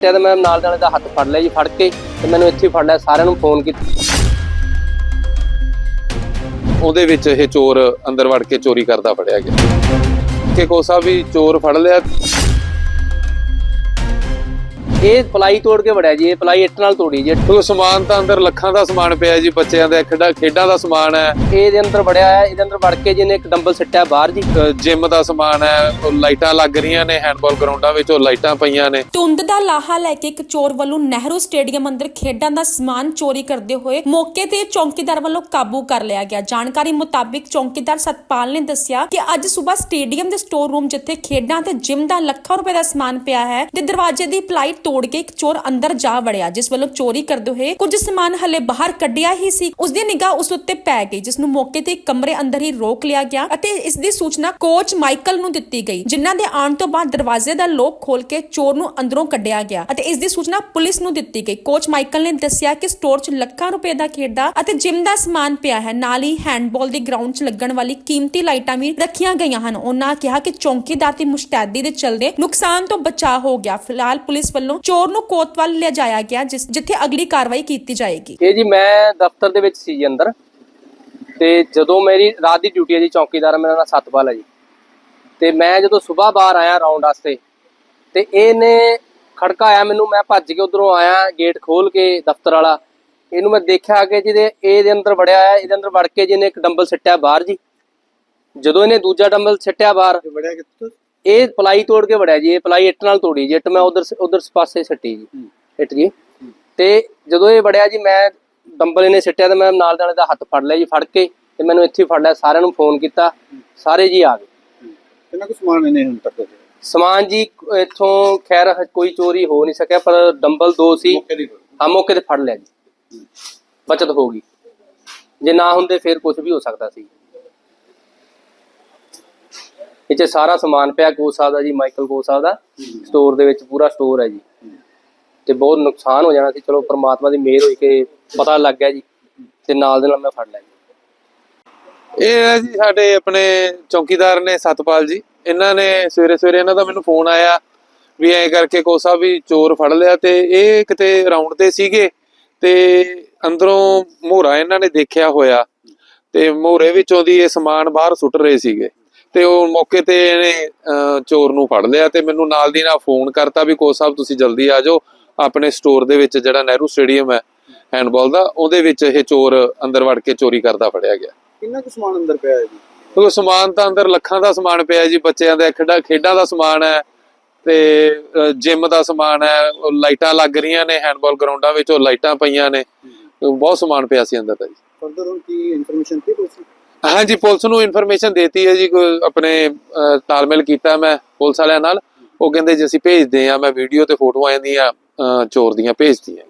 ਤੇ ਮੈਂ ਨਾਲ ਨਾਲ ਦਾ ਹੱਥ ਫੜ ਲਿਆ ਜੀ, ਫੜ ਕੇ ਤੇ ਮੈਨੂੰ ਇੱਥੇ ਫੜ ਲਿਆ, ਸਾਰਿਆਂ ਨੂੰ ਫੋਨ ਕੀਤਾ। ਉਹਦੇ ਵਿੱਚ ਇਹ ਚੋਰ ਅੰਦਰ ਵੜ ਕੇ ਚੋਰੀ ਕਰਦਾ ਫੜਿਆ ਗਿਆ। ਕਿ ਕੋਸਾ ਵੀ ਚੋਰ ਫੜ ਲਿਆ। ਇਹ ਪਲਾਈ ਤੋੜ ਕੇ ਵੜਿਆ ਜੀ ਇਹ ਪਲਾਈ ਇੱਟ ਨਾਲ ਤੋੜੀ ਜੀ। ਉਹ ਸਮਾਨ ਤਾਂ ਅੰਦਰ ਲੱਖਾਂ ਦਾ ਸਮਾਨ ਪਿਆ ਜੀ ਬੱਚਿਆਂ ਦੇ ਖੇਡਾਂ ਖੇਡਾਂ ਦਾ ਸਮਾਨ ਹੈ। ਇਹਦੇ ਅੰਦਰ ਵੜਿਆ ਹੈ ਇਹਦੇ ਅੰਦਰ ਵੜ ਕੇ ਜਿਹਨੇ ਇੱਕ ਡੰਬਲ ਸਿੱਟਿਆ ਬਾਹਰ ਜੀ। ਜਿਮ ਦਾ ਸਮਾਨ ਹੈ ਉਹ ਲਾਈਟਾਂ ਲੱਗ ਰਹੀਆਂ ਨੇ ਹੈਂਡਬਾਲ ਗਰਾਊਂਡਾਂ ਵਿੱਚ ਉਹ ਲਾਈਟਾਂ ਪਈਆਂ ਨੇ। ਧੁੰਦ ਦਾ ਲਾਹਾ ਲੈ ਕੇ ਇੱਕ ਚੋਰ ਵੱਲੋਂ ਨਹਿਰੂ ਸਟੇਡੀਅਮ ਅੰਦਰ ਖੇਡਾਂ ਦਾ ਸਮਾਨ ਚੋਰੀ ਕਰਦੇ ਹੋਏ ਮੌਕੇ ਤੇ ਚੌਕੀਦਾਰ ਵੱਲੋਂ ਕਾਬੂ ਕਰ ਲਿਆ ਗਿਆ। ਜਾਣਕਾਰੀ ਮੁਤਾਬਿਕ ਚੌਕੀਦਾਰ ਸਤਪਾਲ ਨੇ ਦੱਸਿਆ ਕਿ ਅੱਜ ਸਵੇਰ ਸਟੇਡੀਅਮ ਦੇ ਸਟੋਰ ਰੂਮ ਜਿੱਥੇ ਖੇਡਾਂ ਤੇ ਜਿਮ ਦਾ ਲੱਖਾਂ ਰੁਪਏ ਦਾ ਸਮਾਨ ਪਿਆ ਹੈ ਦੇ ਦਰਵਾਜ਼ੇ ਦੀ ਪਲਾਈ ਤੋੜ ਕੇ ਇੱਕ ਚੋਰ ਅੰਦਰ ਜਾ ਵੜਿਆ, ਜਿਸ ਵੱਲੋਂ ਚੋਰੀ ਕਰਦੇ ਹੋਏ ਕੁਝ ਸਮਾਨ ਹਲੇ ਬਾਹਰ ਕੱਢਿਆ ਹੀ ਸੀ। ਉਸ ਦੀ ਨਿਗਾਹ ਉਸ ਉੱਤੇ ਪੈ ਗਈ, ਜਿਸ ਨੂੰ ਮੌਕੇ ਤੇ ਕਮਰੇ ਅੰਦਰ ਹੀ ਰੋਕ ਲਿਆ ਗਿਆ ਅਤੇ ਇਸ ਦੀ ਸੂਚਨਾ ਕੋਚ ਮਾਈਕਲ ਨੂੰ ਦਿੱਤੀ ਗਈ, ਜਿਨ੍ਹਾਂ ਦੇ ਆਉਣ ਤੋਂ ਬਾਅਦ ਦਰਵਾਜ਼ੇ ਦਾ ਲੋਕ ਖੋਲ ਕੇ ਚੋਰ ਨੂੰ ਅੰਦਰੋਂ ਕੱਢਿਆ ਗਿਆ ਅਤੇ ਇਸ ਦੀ ਸੂਚਨਾ ਪੁਲਿਸ ਨੂੰ ਦਿੱਤੀ ਗਈ। ਕੋਚ ਮਾਈਕਲ ਨੇ ਦੱਸਿਆ ਕਿ ਸਟੋਰ 'ਚ ਲੱਖਾਂ ਰੁਪਏ ਦਾ ਖੇਡਦਾ ਅਤੇ ਜਿਮ ਦਾ ਸਮਾਨ ਪਿਆ ਹੈ। ਨਾਲ ਹੀ ਹੈਂਡਬਾਲ ਦੀ ਗਰਾਊਂਡ 'ਚ ਲੱਗਣ ਵਾਲੀ ਕੀਮਤੀ ਲਾਈਟਾਂ ਵੀ ਰੱਖੀਆਂ ਗਈਆਂ ਹਨ। ਉਹਨਾਂ ਕਿਹਾ ਕਿ ਚੌਕੀਦਾਰ ਦੀ ਮੁਸ਼ਤੈਦੀ ਦੇ ਚਲਦੇ ਨੁਕਸਾਨ ਤੋਂ ਬਚਾਅ ਹੋ ਗਿਆ। ਫਿਲਹਾਲ ਪੁਲਿਸ ਵੱਲੋਂ ਚੋਰ ਨੂੰ ਕੋਤਵਾਲ ਲਿਜਾਇਆ ਗਿਆ ਜਿਸ ਜਿੱਥੇ ਅਗਲੀ ਕਾਰਵਾਈ ਕੀਤੀ ਜਾਏਗੀ। ਇਹ ਜੀ ਮੈਂ ਦਫ਼ਤਰ ਦੇ ਵਿੱਚ ਸੀ ਜੀ ਅੰਦਰ। ਤੇ ਜਦੋਂ ਮੇਰੀ ਰਾਤ ਦੀ ਡਿਊਟੀ ਹੈ ਜੀ ਚੌਕੀਦਾਰ ਮੇਰਾ ਨਾਮ ਸਤਪਾਲ ਹੈ ਜੀ। ਤੇ ਮੈਂ ਜਦੋਂ ਸਵੇਰ ਬਾਹਰ ਆਇਆ ਰਾਉਂਡ ਵਾਸਤੇ ਤੇ ਇਹਨੇ ਖੜਕਾਇਆ ਮੈਨੂੰ ਮੈਂ ਭੱਜ ਕੇ ਉਧਰੋਂ ਆਇਆ ਗੇਟ ਖੋਲ ਕੇ ਦਫ਼ਤਰ ਵਾਲਾ। ਇਹਨੂੰ ਮੈਂ ਦੇਖਿਆ ਕਿ ਜਿਹਦੇ ਇਹਦੇ ਅੰਦਰ ਵੜਿਆ ਹੈ ਇਹਦੇ ਅੰਦਰ ਵੜ ਕੇ ਜਿਹਨੇ ਇੱਕ ਡੰਬਲ ਸਿੱਟਿਆ ਬਾਹਰ ਜੀ। ਜਦੋਂ ਇਹਨੇ ਦੂਜਾ ਡੰਬਲ ਸਿੱਟਿਆ ਬਾਹਰ ਵੜਿਆ ਕਿੱਥੋਂ? ਇਹ ਪਲਾਈ ਤੋੜ ਕੇ ਵੜਿਆ ਜੀ ਇਹ ਪਲਾਈ ਇੱਟ ਨਾਲ ਤੋੜੀ ਜੀ ਇੱਟ ਮੈਂ ਉਧਰ ਉਧਰ ਪਾਸੇ ਸੱਟੀ ਜੀ ਇੱਟ ਜੀ। ਤੇ ਜਦੋਂ ਇਹ ਵੜਿਆ ਜੀ ਮੈਂ ਡੰਬਲ ਇਹਨੇ ਸਿੱਟਿਆ ਤੇ ਮੈਂ ਨਾਲ ਨਾਲ ਦਾ ਹੱਥ ਫੜ ਲਿਆ ਜੀ ਫੜ ਕੇ ਤੇ ਮੈਨੂੰ ਇੱਥੇ ਹੀ ਫੜ ਲਿਆ ਸਾਰਿਆਂ ਨੂੰ ਫੋਨ ਕੀਤਾ ਸਾਰੇ ਜੀ ਆ ਗਏ। ਕਿੰਨਾ ਕੁ ਸਮਾਨ ਇਹਨੇ ਹੁਣ ਤੱਕ ਸਮਾਨ ਜੀ ਇੱਥੋਂ ਖੈਰ ਹ- ਕੋਈ ਚੋਰੀ ਹੋ ਨਹੀਂ ਸਕਿਆ ਪਰ ਡੰਬਲ ਦੋ ਸੀ। ਆ ਮੌਕੇ ਤੇ ਫੜ ਲਿਆ ਜੀ। ਬਚਤ ਹੋ ਗਈ। ਜੇ ਨਾ ਹੁੰਦੇ ਫਿਰ ਕੁਝ ਵੀ ਹੋ ਸਕਦਾ ਸੀ। ਇਹ 'ਚ ਸਾਰਾ ਸਮਾਨ ਪਿਆ ਕੋ ਸਾਹਿਬ ਦਾ ਜੀ, ਮਾਈਕਲ ਕੋ ਸਾਹਿਬ ਦਾ। ਸਟੋਰ ਦੇ ਵਿੱਚ ਪੂਰਾ ਸਟੋਰ ਹੈ ਜੀ। ਤੇ ਬਹੁਤ ਨੁਕਸਾਨ ਹੋ ਜਾਣਾ ਸੀ। ਚਲੋ ਪ੍ਰਮਾਤਮਾ ਦੀ ਮਿਹਰ ਹੋਈ ਕਿ ਪਤਾ ਲੱਗ ਗਿਆ ਜੀ। ਤੇ ਨਾਲ ਦੇ ਨਾਲ ਮੈਂ ਫੜ ਲਿਆ ਜੀ। ਇਹ ਹੈ ਜੀ ਸਾਡੇ ਆਪਣੇ ਚੌਕੀਦਾਰ ਨੇ ਸਤਪਾਲ ਜੀ। ਇਹਨਾਂ ਨੇ ਸਵੇਰੇ ਸਵੇਰੇ ਇਹਨਾਂ ਦਾ ਮੈਨੂੰ ਫੋਨ ਆਇਆ ਵੀ ਐਂ ਕਰਕੇ ਕੋਸਾ ਵੀ ਚੋਰ ਫੜ ਲਿਆ ਤੇ ਇਹ ਕਿਤੇ ਰਾਉਂਡ ਤੇ ਸੀਗੇ ਤੇ ਅੰਦਰੋਂ ਮੋਹਰਾ ਇਹਨਾਂ ਨੇ ਦੇਖਿਆ ਹੋਇਆ ਤੇ ਮੋਹਰੇ ਵਿੱਚੋਂ ਦੀ ਇਹ ਸਮਾਨ ਬਾਹਰ ਸੁੱਟ ਰਹੇ ਸੀਗੇ। ਤੇ ਉਹ ਮੌਕੇ ਤੇ ਇਹਨੇ ਚੋਰ ਨੂੰ ਫੜ ਲਿਆ ਤੇ ਮੈਨੂੰ ਨਾਲ ਦੀ ਨਾਲ ਫੋਨ ਕਰਤਾ ਵੀ ਕੋਚ ਸਾਹਿਬ ਤੁਸੀਂ ਜਲਦੀ ਆ ਜਾਓ ਆਪਣੇ ਸਟੋਰ ਦੇ ਵਿੱਚ ਜਿਹੜਾ ਨਹਿਰੂ ਸਟੇਡੀਅਮ ਹੈ ਹੈਂਡਬਾਲ ਦਾ ਉਹਦੇ ਵਿੱਚ ਇਹ ਚੋਰ ਅੰਦਰ ਵੜ ਕੇ ਚੋਰੀ ਕਰਦਾ ਫੜਿਆ ਗਿਆ। ਕਿੰਨਾ ਕੁ ਸਮਾਨ ਅੰਦਰ ਪਿਆ ਹੈ ਜੀ? ਕਿਉਂਕਿ ਸਮਾਨ ਤਾਂ ਅੰਦਰ ਲੱਖਾਂ ਦਾ ਸਮਾਨ ਪਿਆ ਜੀ ਬੱਚਿਆਂ ਦੇ ਖੇਡਾਂ ਖੇਡਾਂ ਦਾ ਸਮਾਨ ਹੈ ਤੇ ਜਿਮ ਦਾ ਸਮਾਨ ਹੈ ਲਾਈਟਾਂ ਲੱਗ ਰਹੀਆਂ ਨੇ ਹੈਂਡਬਾਲ ਗਰਾਊਂਡਾਂ ਵਿੱਚ ਉਹ ਲਾਈਟਾਂ ਪਈਆਂ ਨੇ ਬਹੁਤ ਸਮਾਨ ਪਿਆ ਸੀ ਅੰਦਰ ਤਾਂ ਜੀ। ਫਰਦਰ ਹੁਣ ਕੀ ਇਨਫੋਰਮੇਸ਼ਨ ਪੁਲਿਸ ਨੂੰ? ਹਾਂਜੀ, ਪੁਲਿਸ ਨੂੰ ਇਨਫੋਰਮੇਸ਼ਨ ਦੇਤੀ ਹੈ ਜੀ, ਕੋਈ ਆਪਣੇ ਤਾਲਮੇਲ ਕੀਤਾ ਮੈਂ ਪੁਲਿਸ ਵਾਲਿਆਂ ਨਾਲ। ਉਹ ਕਹਿੰਦੇ ਜੀ, ਅਸੀਂ ਭੇਜਦੇ ਆ ਮੈਂ ਵੀਡੀਓ ਤੇ ਫੋਟੋਆਂ ਇਹਦੀਆਂ ਚੋਰ ਦੀਆਂ ਭੇਜਤੀਆਂ।